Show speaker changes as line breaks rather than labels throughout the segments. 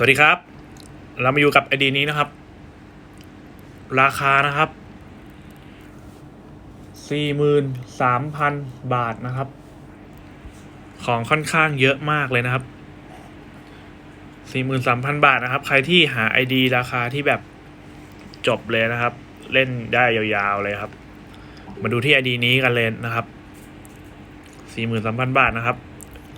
สวัสดีครับ เรามาอยู่กับไอดีนี้นะครับ ราคานะครับสี่หมื่นสามพันบาทนะครับ ของค่อนข้างเยอะมากเลยนะครับสี่หมื่นสามพันบาทนะครับ ใครที่หาไอดีราคาที่แบบจบเลยนะครับ เล่นได้ยาวๆเลยครับ มาดูที่ไอดีนี้กันเลยนะครับสี่หมื่นสามพันบาทนะครับ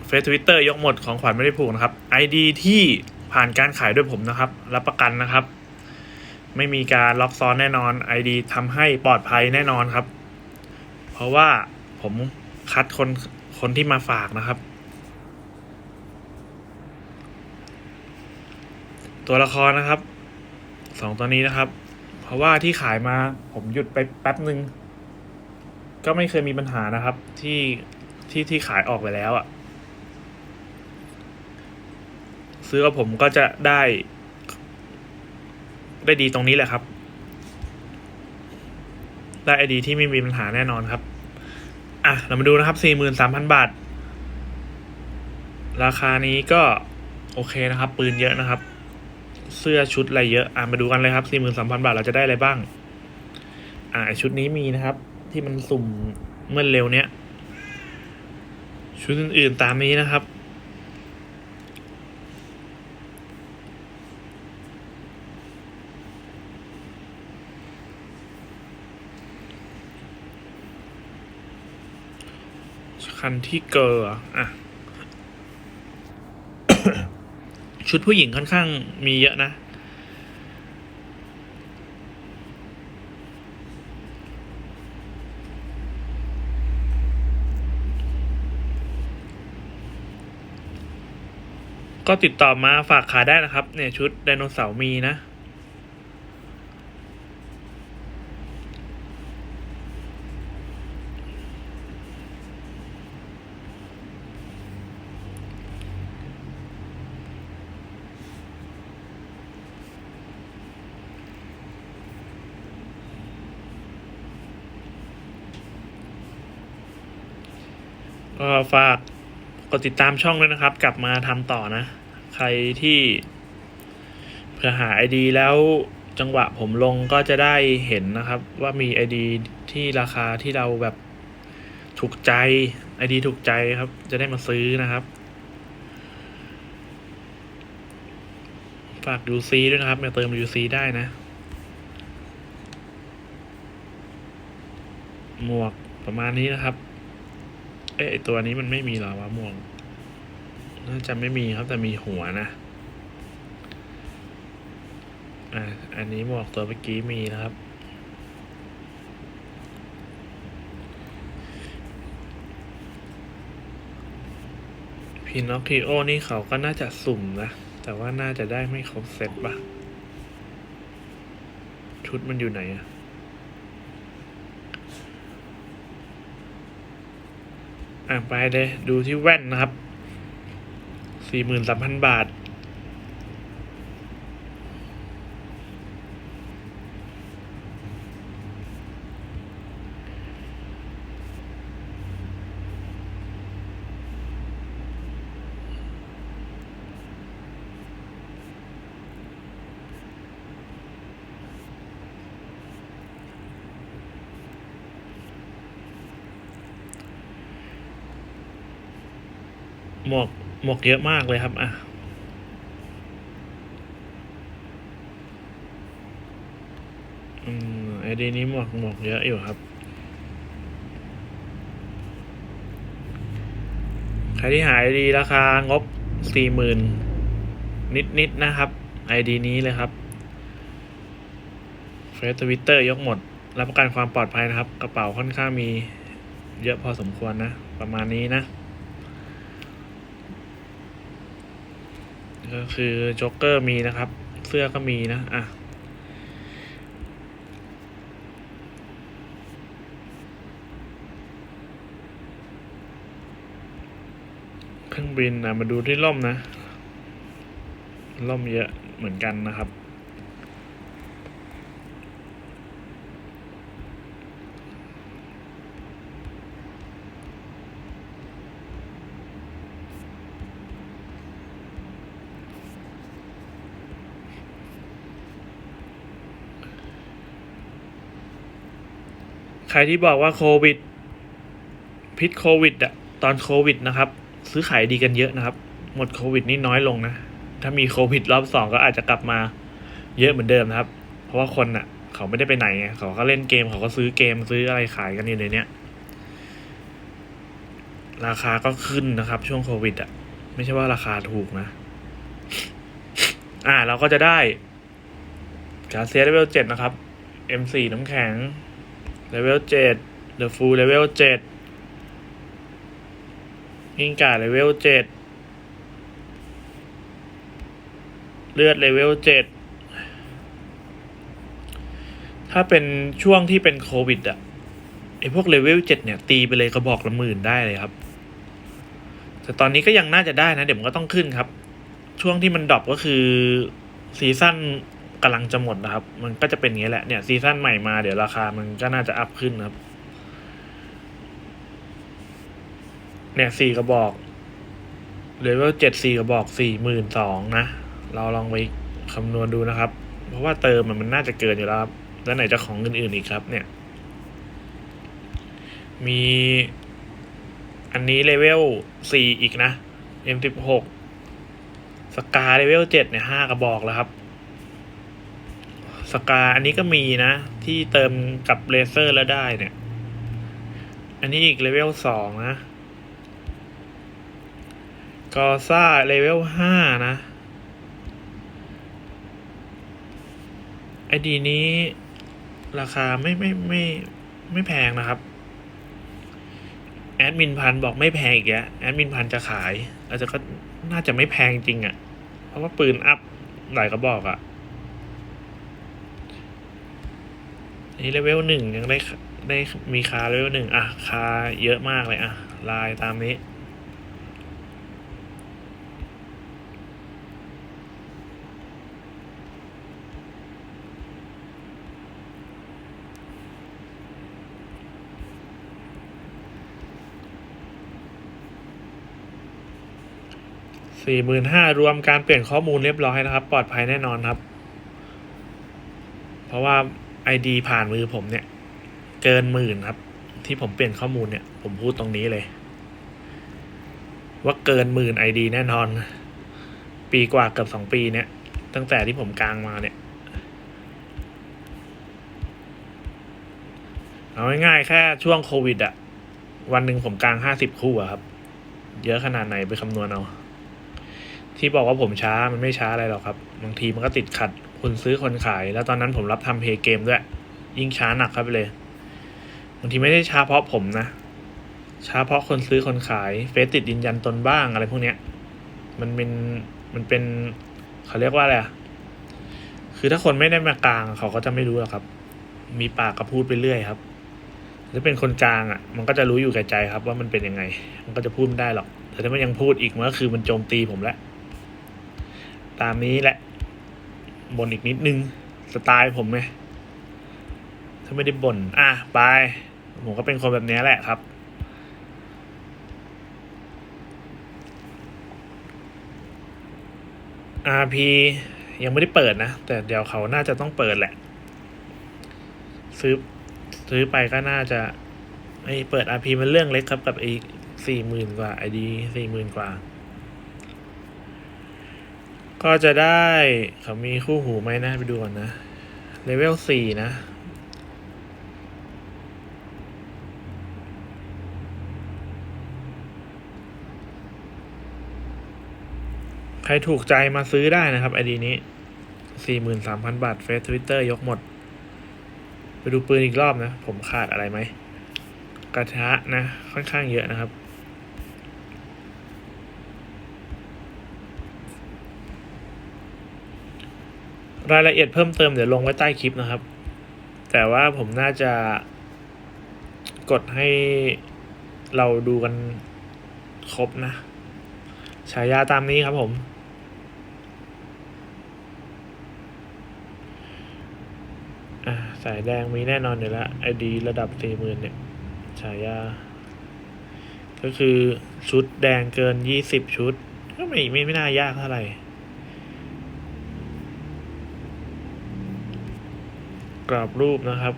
เฟซทวิตเตอร์ยกหมดของขวัญไม่ได้ผูกนะครับ ID ที่ ผ่านการขายด้วยผมนะครับ รับประกันนะครับ ไม่มีการล็อกซ้อนแน่นอน ID ทำให้ปลอดภัยแน่นอนครับ เพราะว่าผมคัดคนคนที่มาฝากนะครับ ตัวละครนะครับสองตัวนี้นะครับ เพราะว่าที่ขายมาผมหยุดไปแป๊บหนึ่งก็ไม่เคยมีปัญหานะครับ ที่ที่ที่ขายออกไปแล้วอะ่ะ ซื้อกับผมก็จะได้ ได้ดีตรงนี้แหละครับ ได้ไอดีที่ไม่มีปัญหาแน่นอนครับอะเรามาดูนะครับสี่หมื่นสามพันบาท ราคานี้ก็โอเคนะครับ ปืนเยอะนะครับ เสื้อชุดอะไรเยอะ อะมาดูกันเลยครับสี่หมื่นสามพันบาทเราจะได้อะไรบ้าง อ่าชุดนี้มีนะครับ ที่มันสุ่มเมื่อเร็วเนี้ยชุดอื่นๆตามนี้นะครับ คันที่เกอร์อะอะ ชุดผู้หญิงค่อนข้างมีเยอะนะ ก็ติดต่อมาฝากขายได้นะครับ เนี่ยชุดไดโนเสาร์มีนะ ก็ฝากกดติดตามช่องด้วยนะครับ กลับมาทำต่อนะ ใครที่เผื่อหาไอดีแล้วจังหวะผมลงก็จะได้เห็นนะครับ ว่ามีไอดีที่ราคาที่เราแบบถูกใจไอดีถูกใจครับ จะได้มาซื้อนะครับ ฝาก UC ด้วยนะครับมาเติม UC ได้นะ หมวกประมาณนี้นะครับ อ๊ะไอตัวนี้มันไม่มีหรอวะม่วง น่าจะไม่มีครับแต่มีหัวนะ อ่าอันนี้หมวกตัวเมื่อกี้มีนะครับ พินอคคิโอนี่เขาก็น่าจะสุ่มนะ แต่ว่าน่าจะได้ไม่ครบเซตปะชุดมันอยู่ไหนอะ อะไปเลย ดูที่แว่นนะครับ สี่หมื่นสามพันบาท หมวกหมวกเยอะมากเลยครับ อะ อืมไอดีนี้หมวกหมวกเยอะอยู่ครับ ใครที่หาไอดีราคางบสี่หมื่นนิดๆนนะครับไอดีนี้เลยครับเฟซทวิตเตอร์ยกหมด รับประกันความปลอดภัยนะครับ กระเป๋าค่อนข้างมีเยอะพอสมควรนะ ประมาณนี้นะ ก็คือโจ๊กเกอร์มีนะครับ เสื้อก็มีนะอะเครื่องบินนะมาดูที่ล่มนะ ล่มเยอะเหมือนกันนะครับ ใครที่บอกว่าโควิด พิษโควิดอะตอนโควิดนะครับ ซื้อขายดีกันเยอะนะครับ หมดโควิดนี่น้อยลงนะ ถ้ามีโควิดรอบสองก็อาจจะกลับมาเยอะเหมือนเดิมนะครับ เพราะว่าคนอะเขาไม่ได้ไปไหนไงเขาก็เล่นเกมเขาก็ซื้อเกมซื้ออะไรขายกันอยู่ในเนี้ยราคาก็ขึ้นนะครับ ช่วงโควิดอะไม่ใช่ว่าราคาถูกนะ อ่าเราก็จะได้กาเซียเลเวลเจ็ดนะครับ M4 น้ำแข็ง เลเวลเจ็ด The Full เลเวลเจ็ดหิงกาเลเวลเจ็ดเลือดเลเวลเจ็ดถ้าเป็นช่วงที่เป็นโควิดอะไอพวกเลเวลเจ็ดเนี่ย ตีไปเลยกระบอกละหมื่นได้เลยครับ แต่ตอนนี้ก็ยังน่าจะได้นะ เดี๋ยวมันก็ต้องขึ้นครับ ช่วงที่มันดรอปก็คือซีซั่น กำลังจะหมดนะครับ มันก็จะเป็นอย่างนี้แหละเนี่ยซีซั่นใหม่มาเดี๋ยวราคามันก็น่าจะอัพขึ้นครับ เนี่ยสี่กระบอกเลเวลเจ็ดสี่กระบอกสี่หมื่นสองนะ เราลองไปคำนวณดูนะครับ เพราะว่าเติมมันมันน่าจะเกินอยู่แล้วครับ แล้วไหนจะของอื่นๆอีกครับ เนี่ย มีอันนี้เลเวลสี่อีกนะ M16 สกาเลเวลเจ็ดเนี่ยห้ากระบอกแล้วครับ สกาอันนี้ก็มีนะ ที่เติมกับเลเซอร์แล้วได้เนี่ย อันนี้อีกเลเวลสองนะกอซ่าเลเวลห้านะไอดีนี้ราคาไม่ไม่ไม่ไม่แพงนะครับ แอดมินพันบอกไม่แพงอีกแล้วแอดมินพันจะขายอาจจะก็น่าจะไม่แพงจริงอะ่ะ เพราะว่าปืนอัพหลายกระบอกอะ่ะ นนี้เลเวลหนึ่งยังได้ได้มีคาเลเวลหนึ่งอะคาเยอะมากเลยอะ ลายตามนี้ สี่หมื่นห้ารวมการเปลี่ยนข้อมูลเรียบร้อยนะครับ ปลอดภัยแน่นอนครับ เพราะว่า ID ผ่านมือผมเนี่ย เกินหมื่นครับ ที่ผมเปลี่ยนข้อมูลเนี่ย ผมพูดตรงนี้เลย ว่าเกินหมื่น ID แน่นอน ปีกว่าเกือบสองปีเนี่ย ตั้งแต่ที่ผมกลางมาเนี่ย เอาง่ายๆแค่ช่วงโควิดอะวันหนึ่งผมกลางห้าสิบคู่อะครับ เยอะขนาดไหนไปคำนวณเอา ที่บอกว่าผมช้ามันไม่ช้าอะไรหรอกครับบางทีมันก็ติดขัดคนซื้อคนขาย แล้วตอนนั้นผมรับทำเพย์เกมด้วย ยิ่งช้าหนักครับไปเลยบางทีไม่ได้ช้าเพราะผมนะ ช้าเพราะคนซื้อคนขายเฟซติดยืนยันตนบ้างอะไรพวกเนี้ย มันเป็นมันเป็นเขาเรียกว่าอะไรอะคือถ้าคนไม่ได้มากลางเขาก็จะไม่รู้หรอกครับ มีปากก็พูดไปเรื่อยครับถ้าเป็นคนกลางอะ มันก็จะรู้อยู่แก่ใจครับว่ามันเป็นยังไง มันก็จะพูดไม่ได้หรอก แต่ถ้ามันยังพูดอีกมันก็คือมันโจมตีผมแล้ว ตามนี้แหละบ่นอีกนิดนึง สไตล์ผมไงถ้าไม่ได้บ่นอะไป ผมก็เป็นคนแบบนี้แหละครับ RP ยังไม่ได้เปิดนะ แต่เดี๋ยวเขาน่าจะต้องเปิดแหละ ซื้อซื้อไปก็น่าจะไอเปิด RP มันเรื่องเล็กครับกับไอสี่หมื่นกว่า ID สี่หมื่นกว่า ก็จะได้เขามีคู่หูไหมนะไปดูก่อนนะเลเวลสี่นะใครถูกใจมาซื้อได้นะครับไอดีนี้สี่หมื่นสามพันบาทเฟซทวิตเตอร์ยกหมด ไปดูปืนอีกรอบนะ ผมขาดอะไรไหม กระทะนะ ค่อนข้างเยอะนะครับ รายละเอียดเพิ่มเติมเดี๋ยวลงไว้ใต้คลิปนะครับ แต่ว่าผมน่าจะกดให้เราดูกันครบนะ ฉายาตามนี้ครับผม สายแดงมีแน่นอนอยู่แล้วไอดีระดับสี่หมื่นเนี่ย ฉายา ก็คือชุดแดงเกินยี่สิบชุด ก็ไม่ไม่ไม่น่ายากเท่าไหร่ กรอบรูปนะครับ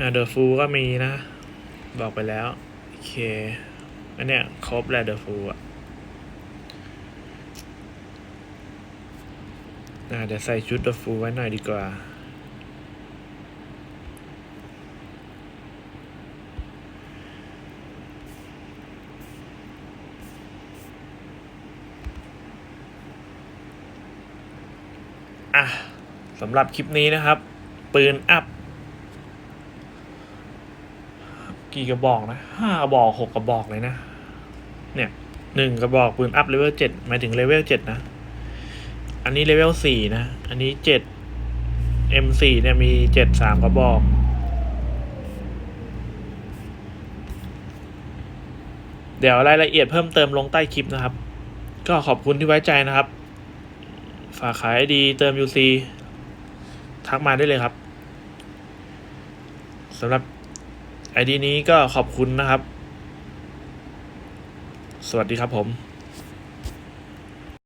อ่าเดอะฟูก็มีนะ บอกไปแล้ว เค อันเนี้ยครบแล้วเดอะฟูอะอ่าเดี๋ยวใส่ชุดเดอะฟูไว้หน่อยดีกว่าอะสำหรับคลิปนี้นะครับ ปืนอัพ กี่กระบอกนะห้ากระบอกหกกระบอกเลยนะ เนี่ยหนึ่งกระบอกปืนอัพเลเวลเจ็ดหมายถึงเลเวลเจ็ดนะ อันนี้เลเวลสี่นะ อันนี้เจ็ด M4 เนี่ยมีเจ็ดสามกระบอก เดี๋ยวรายละเอียดเพิ่มเติมลงใต้คลิปนะครับ ก็ขอบคุณที่ไว้ใจนะครับ ฝากขายดีเติม UC ทักมาได้เลยครับสำหรับ ไอดีนี้ก็ขอบคุณนะครับ สวัสดีครับผม